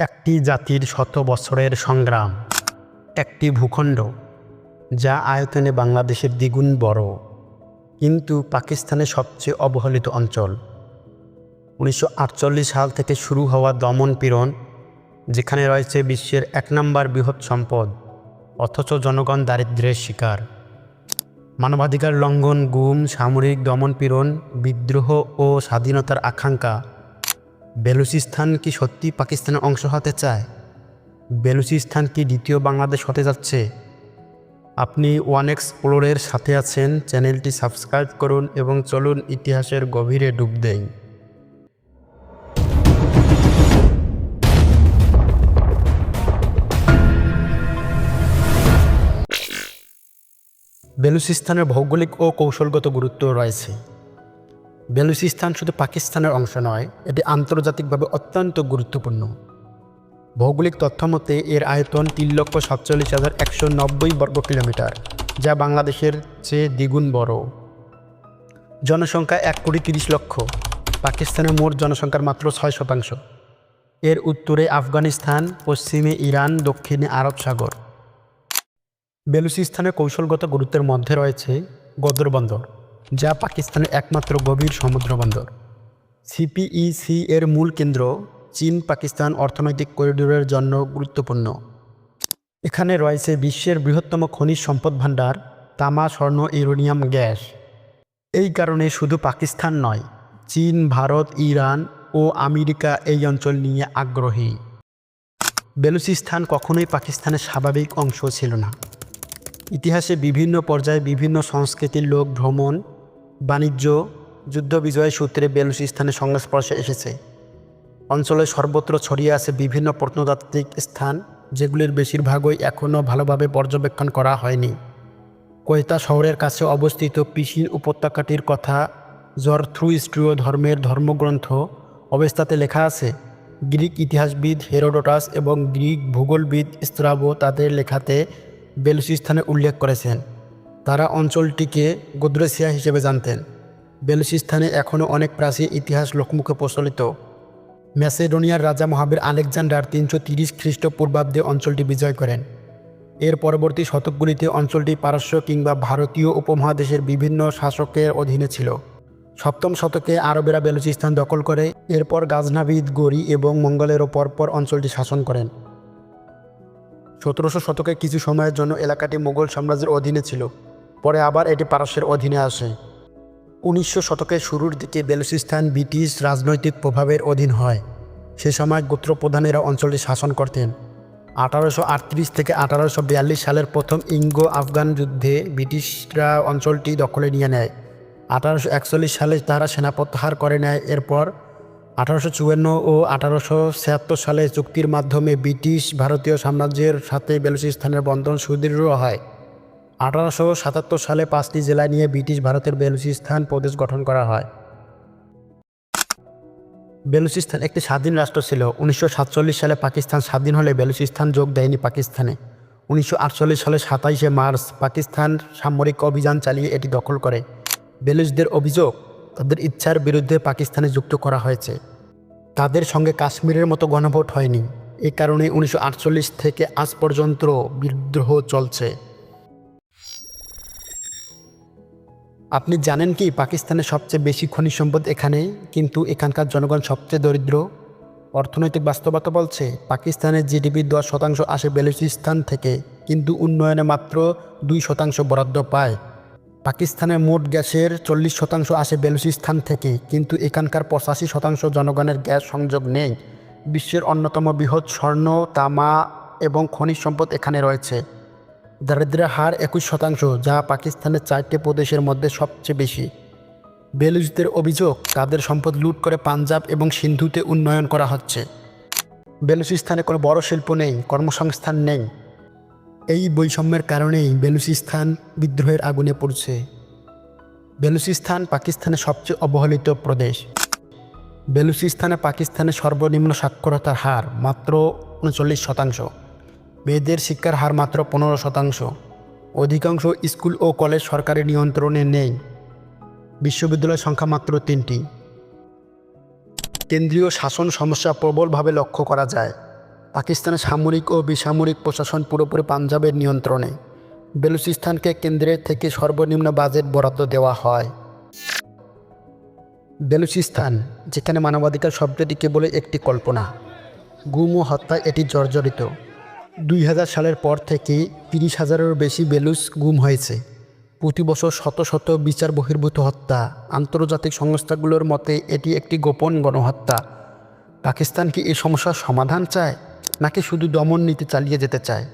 একটি জাতির শত বছরের সংগ্রাম, একটি ভূখণ্ড, যা আয়তনে বাংলাদেশের দ্বিগুণ বড়, কিন্তু পাকিস্তানের সবচেয়ে অবহেলিত অঞ্চল। উনিশশো আটচল্লিশ সাল থেকে শুরু হওয়া দমন পীড়ন, যেখানে রয়েছে বিশ্বের এক নম্বর বৃহৎ সম্পদ, অথচ জনগণ দারিদ্র্যের শিকার। মানবাধিকার লঙ্ঘন, গুম, সামরিক দমনপীড়ন বিদ্রোহ ও স্বাধীনতার আকাঙ্ক্ষা বেলুচিস্তান কি সত্যি পাকিস্তানের অংশ হতে চায়? বেলুচিস্তান কি দ্বিতীয় বাংলাদেশ হতে যাচ্ছে? আপনি ওয়ান এক্সপ্লোরের সাথে আছেন, চ্যানেলটি সাবস্ক্রাইব করুন এবং চলুন ইতিহাসের গভীরে ডুব দেই। বেলুচিস্তানের ভৌগোলিক ও কৌশলগত গুরুত্ব রয়েছে। বেলুচিস্তান শুধু পাকিস্তানের অংশ নয়, এটি আন্তর্জাতিকভাবে অত্যন্ত গুরুত্বপূর্ণ। ভৌগোলিক তথ্য মতে, এর আয়তন তিন লক্ষ সাতচল্লিশ হাজার একশো নব্বই বর্গ কিলোমিটার, যা বাংলাদেশের চেয়ে দ্বিগুণ বড়। জনসংখ্যা এক কোটি তিরিশ লক্ষ, পাকিস্তানের মোট জনসংখ্যার মাত্র ছয় শতাংশ। এর উত্তরে আফগানিস্তান, পশ্চিমে ইরান, দক্ষিণে আরব সাগর। বেলুচিস্তানের কৌশলগত গুরুত্বের মধ্যে রয়েছে গদর বন্দর যা পাকিস্তানের একমাত্র গভীর সমুদ্র বন্দর। সিপিইসি এর মূল কেন্দ্র চীন পাকিস্তান অর্থনৈতিক করিডোরের জন্য গুরুত্বপূর্ণ। এখানে রয়েছে বিশ্বের বৃহত্তম খনিজ সম্পদ ভাণ্ডার, তামা, স্বর্ণ, ইউরেনিয়াম, গ্যাস। এই কারণে শুধু পাকিস্তান নয়, চীন, ভারত, ইরান ও আমেরিকা এই অঞ্চল নিয়ে আগ্রহী। বেলুচিস্তান কখনোই পাকিস্তানের স্বাভাবিক অংশ ছিল না। ইতিহাসে বিভিন্ন পর্যায়ে বিভিন্ন সংস্কৃতির লোক ভ্রমণ বাণিজ্য যুদ্ধ বিজয়ের সূত্রে বেলুচিস্তানের সংস্পর্শে এসেছে। অঞ্চলে সর্বত্র ছড়িয়ে আছে বিভিন্ন প্রত্নতাত্ত্বিক স্থান, যেগুলির বেশিরভাগই এখনও ভালোভাবে পর্যবেক্ষণ করা হয়নি। কোয়েতা শহরের কাছে অবস্থিত পিসিন উপত্যকাটির কথা জরথ্রুস্ট্রিয় ধর্মের ধর্মগ্রন্থ অবস্থাতে লেখা আছে, গ্রিক ইতিহাসবিদ হেরোডোটাস এবং গ্রিক ভূগোলবিদ স্ত্রাবো তাদের লেখাতে বেলুচিস্তানে উল্লেখ করেছেন। তারা অঞ্চলটিকে গোদ্রেসিয়া হিসেবে জানতেন। বেলুচিস্তানে এখনও অনেক প্রাচীন ইতিহাস লোকমুখে প্রচলিত। ম্যাসেডোনিয়ার রাজা মহাবীর আলেকজান্ডার তিনশো তিরিশ খ্রিস্টপূর্বাব্দে অঞ্চলটি বিজয় করেন। এর পরবর্তী শতকগুলিতে অঞ্চলটি পারস্য কিংবা ভারতীয় উপমহাদেশের বিভিন্ন শাসকের অধীনে ছিল। সপ্তম শতকে আরবেরা বেলুচিস্তান দখল করে, এরপর গাজনাভিদ গরি এবং মঙ্গলেরও পরপর অঞ্চলটি শাসন করেন। সতেরোশো শতকে কিছু সময়ের জন্য এলাকাটি মুঘল সাম্রাজ্যের অধীনে ছিল। পরে আবার এটি পারস্যের অধীনে আসে। উনিশশো শতকের শুরুর দিকে বেলুচিস্তান, ব্রিটিশ রাজনৈতিক প্রভাবের অধীন হয়। সে সময় গোত্রপ্রধানেরা অঞ্চলটি শাসন করতেন। আঠারোশো আটত্রিশ থেকে আঠারোশো বিয়াল্লিশ সালের প্রথম ইঙ্গো আফগান যুদ্ধে ব্রিটিশরা অঞ্চলটি দখলে নিয়ে নেয়। আঠারোশো একচল্লিশ সালে তারা সেনা প্রত্যাহার করে নেয়। এরপর আঠারোশো চুয়ান্ন ও আঠারোশো ছিয়াত্তর সালে চুক্তির মাধ্যমে ব্রিটিশ ভারতীয় সাম্রাজ্যের সাথে বেলুচিস্তানের বন্ধন সুদৃঢ় হয়। আঠারোশো সাতাত্তর সালে পাঁচটি জেলা নিয়ে ব্রিটিশ ভারতের বেলুচিস্তান প্রদেশ গঠন করা হয়। বেলুচিস্তান একটি স্বাধীন রাষ্ট্র ছিল। উনিশশো সাতচল্লিশ সালে পাকিস্তান স্বাধীন হলে বেলুচিস্তান যোগ দেয়নি পাকিস্তানে। উনিশশো আটচল্লিশ সালে সাতাইশে মার্চ পাকিস্তান সামরিক অভিযান চালিয়ে এটি দখল করে। বেলুচদের অভিযোগ, তাদের ইচ্ছার বিরুদ্ধে পাকিস্তানে যুক্ত করা হয়েছে। তাদের সঙ্গে কাশ্মীরের মতো গণভোট হয়নি। এ কারণে উনিশশো আটচল্লিশ থেকে আজ পর্যন্ত বিদ্রোহ চলছে। আপনি জানেন কি পাকিস্তানের সবচেয়ে বেশি খনিজ সম্পদ এখানে, কিন্তু এখানকার জনগণ সবচেয়ে দরিদ্র? অর্থনৈতিক বাস্তবতা বলছে, পাকিস্তানের জিডিপি দশ শতাংশ আসে বেলুচিস্তান থেকে, কিন্তু উন্নয়নে মাত্র দুই শতাংশ বরাদ্দ পায়। পাকিস্তানের মোট গ্যাসের চল্লিশ শতাংশ আসে বেলুচিস্তান থেকে, কিন্তু এখানকার পঁচাশি শতাংশ জনগণের গ্যাস সংযোগ নেই। বিশ্বের অন্যতম বৃহৎ স্বর্ণ, তামা এবং খনিজ সম্পদ এখানে রয়েছে। দারিদ্র্যের হার একুশ শতাংশ, যা পাকিস্তানের চারটি প্রদেশের মধ্যে সবচেয়ে বেশি। বেলুচদের অভিযোগ, তাদের সম্পদ লুট করে পাঞ্জাব এবং সিন্ধুতে উন্নয়ন করা হচ্ছে। বেলুচিস্তানে কোনো বড় শিল্প নেই, কর্মসংস্থান নেই। এই বৈষম্যের কারণেই বেলুচিস্তান বিদ্রোহের আগুনে পড়ছে। বেলুচিস্তান পাকিস্তানের সবচেয়ে অবহেলিত প্রদেশ। বেলুচিস্তানে পাকিস্তানের সর্বনিম্ন সাক্ষরতার হার মাত্র উনচল্লিশ শতাংশ। মেয়েদের শিক্ষার হার মাত্র পনেরো শতাংশ। অধিকাংশ স্কুল ও কলেজ সরকারি নিয়ন্ত্রণে নেই। বিশ্ববিদ্যালয়ের সংখ্যা মাত্র তিনটি। কেন্দ্রীয় শাসন সমস্যা প্রবলভাবে লক্ষ্য করা যায়। পাকিস্তানের সামরিক ও বেসামরিক প্রশাসন পুরোপুরি পাঞ্জাবের নিয়ন্ত্রণে। বেলুচিস্তানকে কেন্দ্রের থেকে সর্বনিম্ন বাজেট বরাদ্দ দেওয়া হয়। বেলুচিস্তান, যেখানে মানবাধিকার শব্দটি কেবল একটি কল্পনা। গুম ও হত্যায় এটি জর্জরিত। দুই হাজার সালের পর থেকে তিরিশ হাজারেরও বেশি বেলুস গুম হয়েছে। প্রতি বছর শত শত বিচার বহির্ভূত হত্যা। আন্তর্জাতিক সংস্থাগুলোর মতে এটি একটি গোপন গণহত্যা। পাকিস্তান কি এই সমস্যার সমাধান চায়, নাকি শুধু দমন নীতি চালিয়ে যেতে চায়?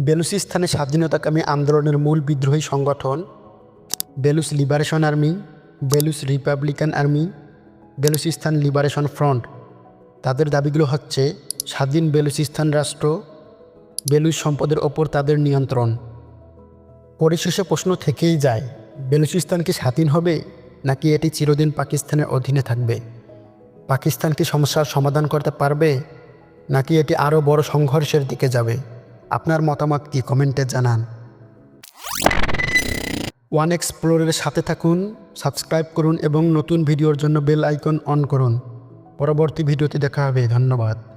বেলুচিস্তানে স্বাধীনতাকামী আন্দোলনের মূল বিদ্রোহী সংগঠন Baloch Liberation Army Baloch Republican Army, Balochistan Liberation Front. তাদের দাবিগুলো হচ্ছে স্বাধীন বেলুচিস্তান রাষ্ট্র, বেলুচ সম্পদের ওপর তাদের নিয়ন্ত্রণ। পরিশেষে প্রশ্ন থেকেই যায়, বেলুচিস্তান কি স্বাধীন হবে, নাকি এটি চিরদিন পাকিস্তানের অধীনে থাকবে? পাকিস্তান কি সমস্যার সমাধান করতে পারবে, নাকি এটি আরও বড় সংঘর্ষের দিকে যাবে? আপনার মতামত কি কমেন্টে জানান। ওয়ান এক্সপ্লোরের সাথে থাকুন, সাবস্ক্রাইব করুন এবং নতুন ভিডিওর জন্য বেল আইকন অন করুন। পরবর্তী ভিডিওতে দেখা হবে, ধন্যবাদ।